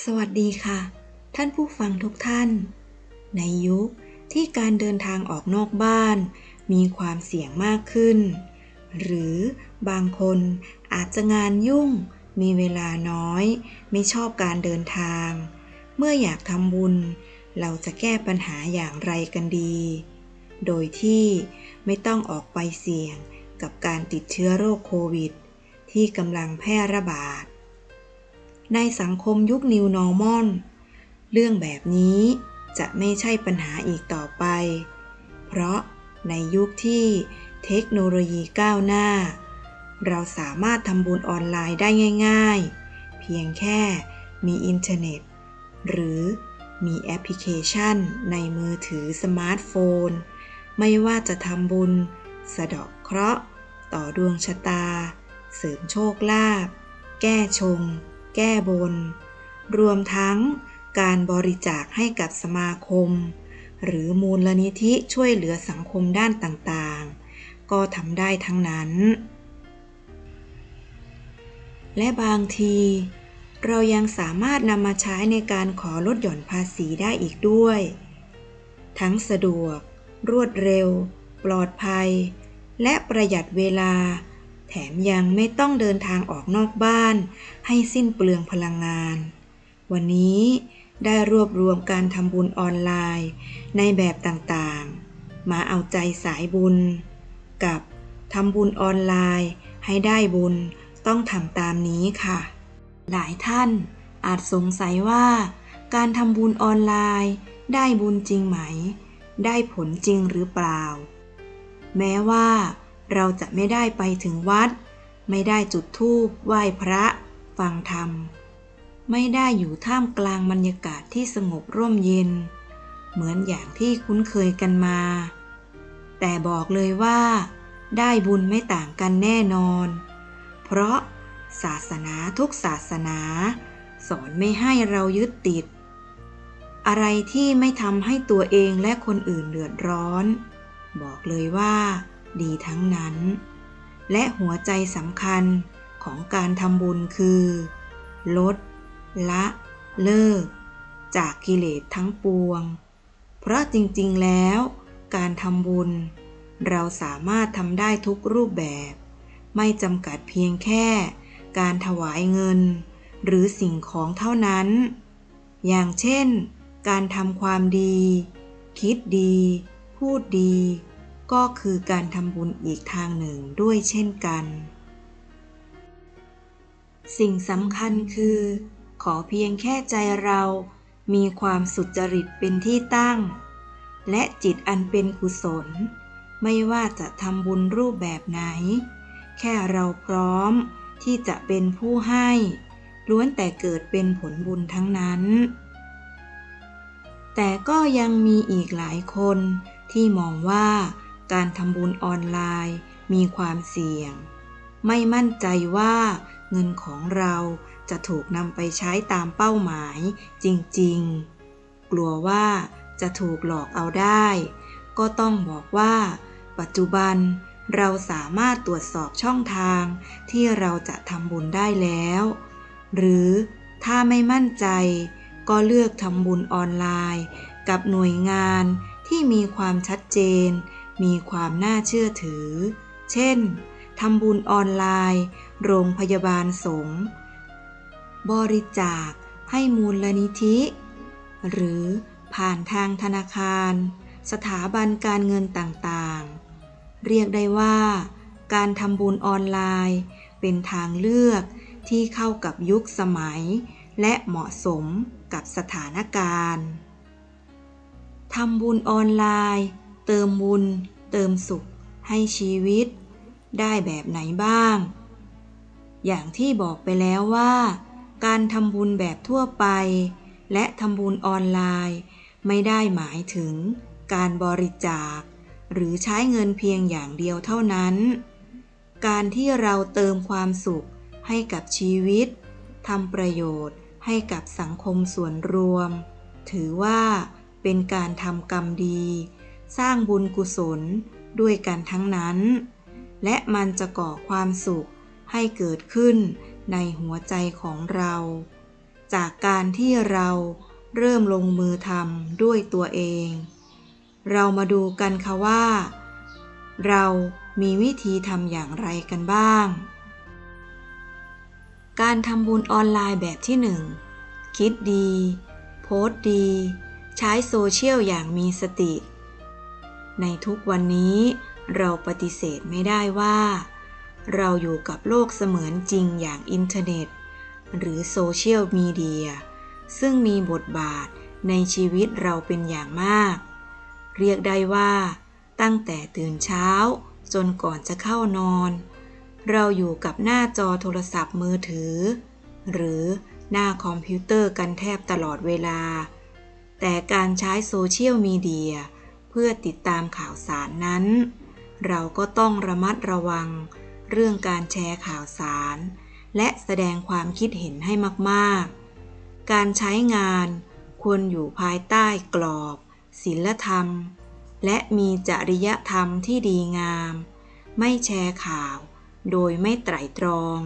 สวัสดีค่ะ ท่านผู้ฟังทุกท่าน ในยุคที่การเดินทางออกนอกบ้าน มีความเสี่ยงมากขึ้น หรือบางคนอาจจะงานยุ่ง มีเวลาน้อย ไม่ชอบการเดินทาง เมื่ออยากทำบุญ เราจะแก้ปัญหาอย่างไรกันดี โดยที่ไม่ต้องออกไปเสี่ยงกับการติดเชื้อโรคโควิด ที่กำลังแพร่ระบาด ในสังคมยุค New Normal เรื่องแบบนี้จะไม่ใช่ปัญหาอีกต่อไป เพราะในยุคที่เทคโนโลยีก้าวหน้า เราสามารถทำบุญออนไลน์ได้ง่าย ๆ เพียงแค่มีอินเทอร์เน็ต หรือมีแอปพลิเคชันในมือถือสมาร์ทโฟน ไม่ว่าจะทำบุญ สะเดาะเคราะห์ ต่อดวงชะตา เสริมโชคลาภ แก้ชง แก้บน รวมทั้งการบริจาคให้กับสมาคม หรือมูลนิธิช่วยเหลือสังคมด้านต่างๆ ก็ทำได้ทั้งนั้น และบางที เรายังสามารถนำมาใช้ในการขอลดหย่อนภาษีได้อีกด้วย ทั้งสะดวก รวดเร็ว ปลอดภัย และประหยัดเวลา แถมยังไม่ต้องเดินทางออกนอกบ้าน ให้สิ้นเปลืองพลังงาน วันนี้ได้รวบรวมการทำบุญออนไลน์ ในแบบต่างๆ มาเอาใจสายบุญ กับทำบุญออนไลน์ ให้ได้บุญต้องทำตามนี้ค่ะ หลายท่านอาจสงสัยว่า การทำบุญออนไลน์ ได้บุญจริงไหม ได้ผลจริงหรือเปล่า แม้ว่า เราจะไม่ได้ไปถึงวัด ไม่ได้จุดธูปไหว้พระ ฟังธรรม ไม่ได้อยู่ท่ามกลางบรรยากาศที่สงบร่มเย็น เหมือนอย่างที่คุ้นเคยกันมา แต่บอกเลยว่า ได้บุญไม่ต่างกันแน่นอน เพราะศาสนาทุกศาสนา สอนไม่ให้เรายึดติด อะไรที่ไม่ทำให้ตัวเองและคนอื่นเดือดร้อน บอกเลยว่า ดีทั้งนั้น และหัวใจสำคัญของการทำบุญคือ ลด ละ เลิก จากกิเลสทั้งปวง เพราะจริงๆแล้วการทำบุญ เราสามารถทำได้ทุกรูปแบบ ไม่จำกัดเพียงแค่ การถวายเงิน หรือสิ่งของเท่านั้น อย่างเช่น การทำความดี คิดดี พูดดี ก็คือการทำบุญอีกทางหนึ่งด้วยเช่นกัน สิ่งสำคัญคือ ขอเพียงแค่ใจเรามีความสุจริตเป็นที่ตั้ง และจิตอันเป็นกุศล ไม่ว่าจะทำบุญรูปแบบไหน แค่เราพร้อมที่จะเป็นผู้ให้ ล้วนแต่เกิดเป็นผลบุญทั้งนั้น แต่ก็ยังมีอีกหลายคนที่มองว่า การทำบุญออนไลน์มีความเสี่ยง ไม่มั่นใจว่าเงินของเราจะถูกนำไปใช้ตามเป้าหมายจริงๆ กลัวว่าจะถูกหลอกเอาได้ ก็ต้องบอกว่า ปัจจุบันเราสามารถตรวจสอบช่องทางที่เราจะทำบุญได้แล้ว หรือถ้าไม่มั่นใจ ก็เลือกทำบุญออนไลน์ กับหน่วยงานที่มีความชัดเจน มีความน่าเชื่อถือ เช่น ทำบุญออนไลน์ โรงพยาบาลสงฆ์ บริจาคให้มูลนิธิ หรือผ่านทางธนาคาร สถาบันการเงินต่างๆ เรียกได้ว่า การทำบุญออนไลน์ เป็นทางเลือกที่เข้ากับยุคสมัย และเหมาะสมกับสถานการณ์ทำบุญออนไลน์ เติมบุญ เติมสุขให้ชีวิต ได้แบบไหนบ้าง อย่างที่บอกไปแล้วว่า การทำบุญแบบทั่วไป และทำบุญออนไลน์ ไม่ได้หมายถึงการบริจาค หรือใช้เงินเพียงอย่างเดียวเท่านั้น การที่เราเติมความสุขให้กับชีวิตทำประโยชน์ให้กับสังคมส่วนรวม ถือว่าเป็นการทำกรรมดี สร้างบุญกุศลด้วยกันทั้งนั้น และมันจะก่อความสุขให้เกิดขึ้นในหัวใจของเรา จากการที่เราเริ่มลงมือทำด้วยตัวเอง เรามาดูกันค่ะว่า เรามีวิธีทำอย่างไรกันบ้าง การทำบุญออนไลน์แบบที่หนึ่งคิดดี โพสต์ดี ใช้โซเชียลอย่างมีสติ ในทุกวันนี้เราปฏิเสธไม่ได้ว่า เราอยู่กับโลกเสมือนจริงอย่างอินเทอร์เน็ต หรือโซเชียลมีเดียซึ่งมีบทบาทในชีวิตเราเป็นอย่างมาก เรียกได้ว่า ตั้งแต่ตื่นเช้าจนก่อนจะเข้านอน เราอยู่กับหน้าจอโทรศัพท์มือถือ หรือหน้าคอมพิวเตอร์กันแทบตลอดเวลา แต่การใช้โซเชียลมีเดีย เพื่อติดตามข่าวสารนั้น เราก็ต้องระมัดระวังเรื่องการแชร์ข่าวสาร และแสดงความคิดเห็นให้มากๆ การใช้งานควรอยู่ภายใต้กรอบ ศีลธรรม และมีจริยธรรมที่ดีงาม ไม่แชร์ข่าว โดยไม่ไตร่ตรอง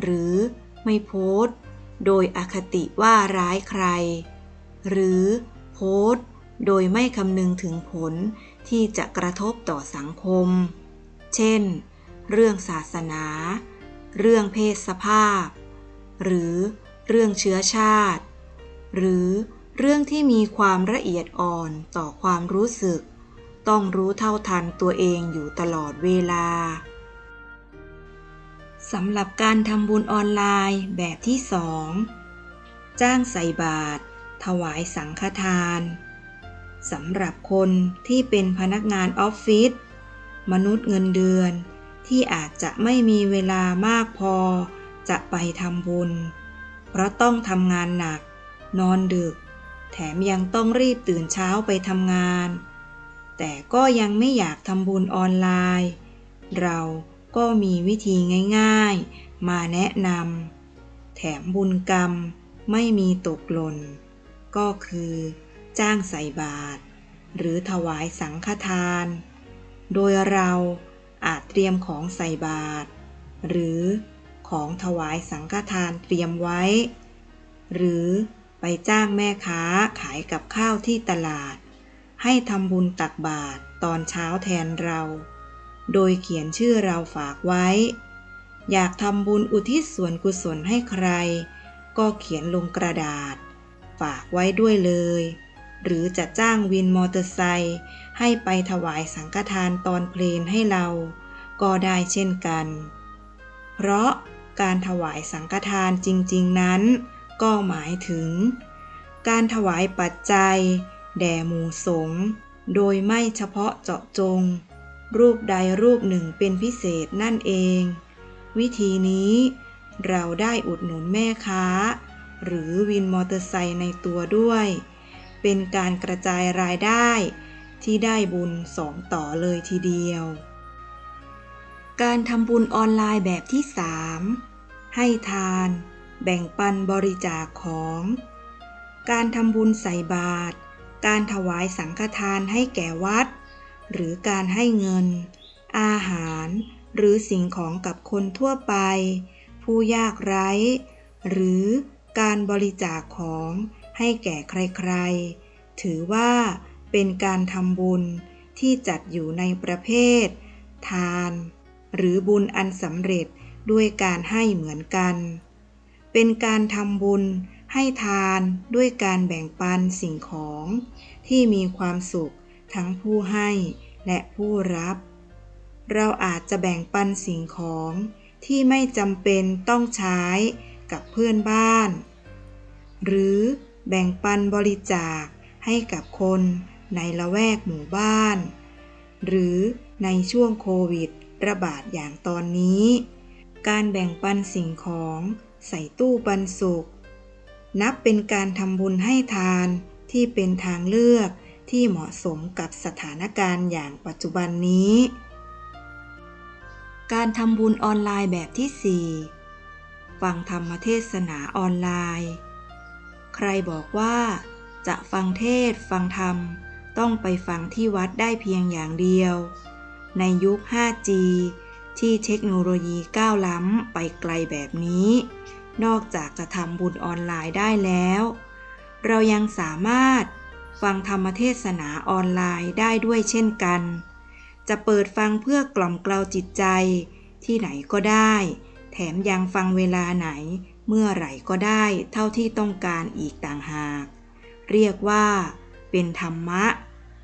หรือไม่โพสต์ โดยอคติว่าร้ายใคร หรือโพสต์ โดยไม่คำนึงถึงผลที่จะกระทบต่อสังคม เช่น เรื่องศาสนา เรื่องเพศสภาพ หรือเรื่องเชื้อชาติ หรือเรื่องที่มีความละเอียดอ่อนต่อความรู้สึก ต้องรู้เท่าทันตัวเองอยู่ตลอดเวลาสำหรับการทำบุญออนไลน์แบบที่สองจ้างใส่บาตรถวายสังฆทาน สำหรับคนที่เป็นพนักงานออฟฟิศมนุษย์เงินเดือน ที่อาจจะไม่มีเวลามากพอ จะไปทำบุญ เพราะต้องทำงานหนัก นอนดึก แถมยังต้องรีบตื่นเช้าไปทำงาน แต่ก็ยังไม่อยากทำบุญออนไลน์ เราก็มีวิธีง่ายๆ มาแนะนำแถมบุญกรรมไม่มีตกหล่น ก็คือ จ้างใส่บาตรหรือถวายสังฆทาน โดยเราอาจเตรียมของใส่บาตรหรือของถวายสังฆทานเตรียมไว้ หรือไปจ้างแม่ค้าขายกับข้าวที่ตลาด ให้ทำบุญตักบาตรตอนเช้าแทนเรา โดยเขียนชื่อเราฝากไว้ อยากทำบุญอุทิศส่วนกุศลให้ใคร ก็เขียนลงกระดาษ ฝากไว้ด้วยเลย หรือจะจ้างวินมอเตอร์ไซค์ให้ไปถวายสังฆทานตอนเพลนให้เรา ก็ได้เช่นกัน เพราะการถวายสังฆทานจริง ๆ นั้น ก็หมายถึง การถวายปัจจัย แด่หมู่สงฆ์โดยไม่เฉพาะเจาะจง รูปใดรูปหนึ่งเป็นพิเศษนั่นเอง วิธีนี้เราได้อุดหนุนแม่ค้า หรือวินมอเตอร์ไซค์ในตัวด้วย เป็นการกระจายรายได้ที่ได้บุญสองต่อเลยทีเดียว การทำบุญออนไลน์แบบที่ 3 ให้ทาน แบ่งปันบริจาคของ การทำบุญใส่บาตร การถวายสังฆทานให้แก่วัด หรือการให้เงิน อาหาร หรือสิ่งของกับคนทั่วไป ผู้ยากไร้ หรือการบริจาคของ ให้แก่ใครๆ ถือว่าเป็นการทำบุญที่จัดอยู่ในประเภท ทาน หรือบุญอันสำเร็จด้วยการให้เหมือนกัน เป็นการทำบุญให้ทานด้วยการแบ่งปันสิ่งของ ที่มีความสุขทั้งผู้ให้และผู้รับ เราอาจจะแบ่งปันสิ่งของที่ไม่จำเป็นต้องใช้กับเพื่อนบ้าน หรือ แบ่งปันบริจาคให้กับคนในละแวกหมู่บ้าน หรือในช่วงโควิดระบาดอย่างตอนนี้ การแบ่งปันสิ่งของใส่ตู้ปันสุข นับเป็นการทำบุญให้ทานที่เป็นทางเลือกที่เหมาะสมกับสถานการณ์อย่างปัจจุบันนี้ การทำบุญออนไลน์แบบที่ 4 ฟังธรรมเทศนาออนไลน์ ใครบอกว่า จะฟังเทศฟังธรรม ต้องไปฟังที่วัดได้เพียงอย่างเดียว ในยุค 5G ที่เทคโนโลยีก้าวล้ำไปไกลแบบนี้ นอกจากจะทำบุญออนไลน์ได้แล้ว เรายังสามารถฟังธรรมเทศนาออนไลน์ได้ด้วยเช่นกัน จะเปิดฟังเพื่อกล่อมเกลาจิตใจที่ไหนก็ได้ แถมยังฟังเวลาไหน เมื่อไหร่ก็ได้เท่าที่ต้องการอีกต่างหาก เรียกว่า เป็นธรรมะ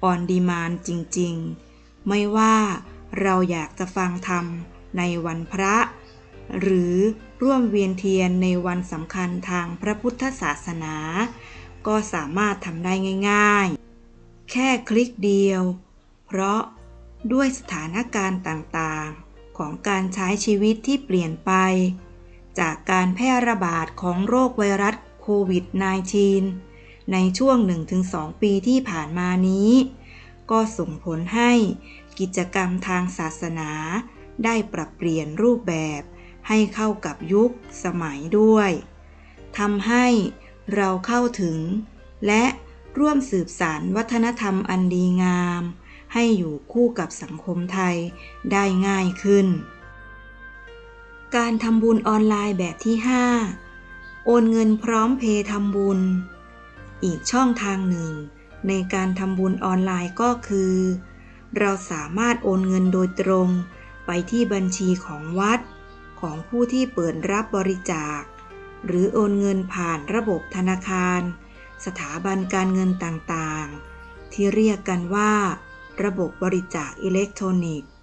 ออนดีมานจริงๆ ไม่ว่าเราอยากจะฟังธรรมในวันพระ หรือร่วมเวียนเทียนในวันสำคัญทางพระพุทธศาสนา ก็สามารถทำได้ง่าย ๆ แค่คลิกเดียว เพราะด้วยสถานการณ์ต่างๆ ของการใช้ชีวิตที่เปลี่ยนไป จากการแพร่ระบาดของโรคไวรัสโควิด -19 ในช่วง 1-2 ปีที่ผ่านมานี้ ก็ส่งผลให้กิจกรรมทางศาสนา ได้ปรับเปลี่ยนรูปแบบให้เข้ากับยุคสมัยด้วยทำให้เราเข้าถึง และร่วมสืบสารวัฒนธรรมอันดีงาม ให้อยู่คู่กับสังคมไทยได้ง่ายขึ้น การทำบุญออนไลน์แบบที่ 5 โอนเงินพร้อมเพย์ทำบุญ อีกช่องทางหนึ่ง ในการทำบุญออนไลน์ก็คือ เราสามารถโอนเงินโดยตรงไปที่บัญชีของวัด ของผู้ที่เปิดรับบริจาค หรือโอนเงินผ่านระบบธนาคาร สถาบันการเงินต่างๆ ที่เรียกกันว่า ระบบบริจาคอิเล็กทรอนิกส์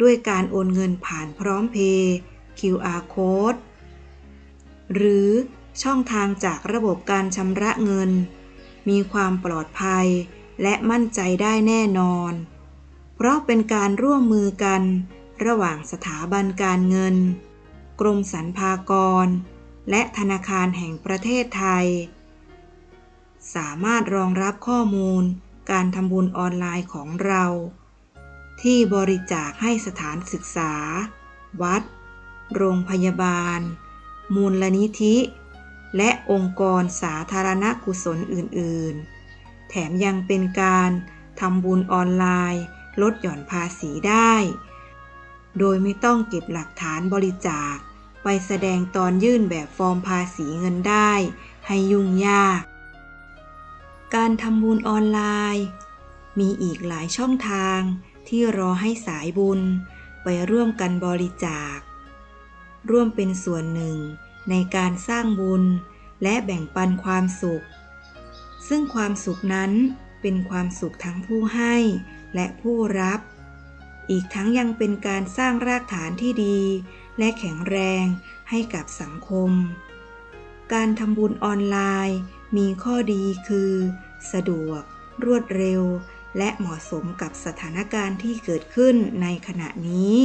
ด้วยการโอนเงินผ่านพร้อมเพย์ QR code หรือช่องทางจากระบบการชำระเงิน มีความปลอดภัยและมั่นใจได้แน่นอน เพราะเป็นการร่วมมือกันระหว่างสถาบันการเงิน กรมสรรพากร และธนาคารแห่งประเทศไทย สามารถรองรับข้อมูลการทำบุญออนไลน์ของเรา ที่บริจาคให้สถานศึกษา วัด โรงพยาบาล มูลนิธิ และองค์กรสาธารณกุศลอื่น ๆ แถมยังเป็นการทำบุญออนไลน์ ลดหย่อนภาษีได้ โดยไม่ต้องเก็บหลักฐานบริจาค ไปแสดงตอนยื่นแบบฟอร์มภาษีเงินได้ ให้ยุ่งยาก การทำบุญออนไลน์ มีอีกหลายช่องทาง ที่รอให้สายบุญไปร่วมกันบริจาค ร่วมเป็นส่วนหนึ่งในการสร้างบุญและแบ่งปันความสุข ซึ่งความสุขนั้นเป็นความสุขทั้งผู้ให้และผู้รับ อีกทั้งยังเป็นการสร้างรากฐานที่ดี และแข็งแรงให้กับสังคม การทำบุญออนไลน์มีข้อดีคือ สะดวก รวดเร็ว และเหมาะสมกับสถานการณ์ที่เกิดขึ้นในขณะนี้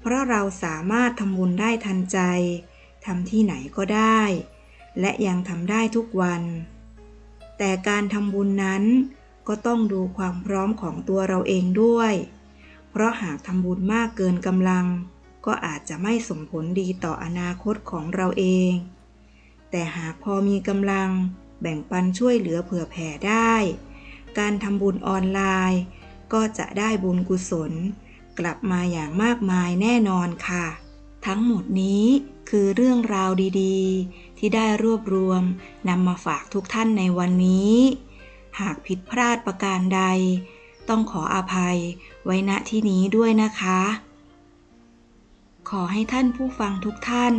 เพราะเราสามารถทำบุญได้ทันใจทำที่ไหนก็ได้ และยังทำได้ทุกวัน แต่การทำบุญนั้นก็ต้องดูความพร้อมของตัวเราเองด้วย เพราะหากทำบุญมากเกินกำลัง ก็อาจจะไม่ส่งผลดีต่ออนาคตของเราเอง แต่หากพอมีกำลังแบ่งปันช่วยเหลือเผื่อแผ่ได้ การทำบุญออนไลน์ ก็จะได้บุญกุศล กลับมาอย่างมากมายแน่นอนค่ะ ทั้งหมดนี้คือเรื่องราวดีๆ ที่ได้รวบรวมนำมาฝากทุกท่านในวันนี้ หากผิดพลาดประการใด ต้องขออภัยไว้ณที่นี้ด้วยนะคะ ขอให้ท่านผู้ฟังทุกท่าน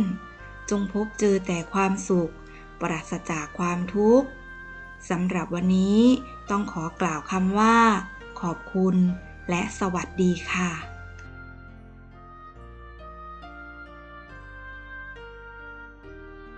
จงพบเจอแต่ความสุข ปราศจากความทุกข์ สำหรับวันนี้ต้องขอกล่าวคำว่า ขอบคุณ และสวัสดีค่ะ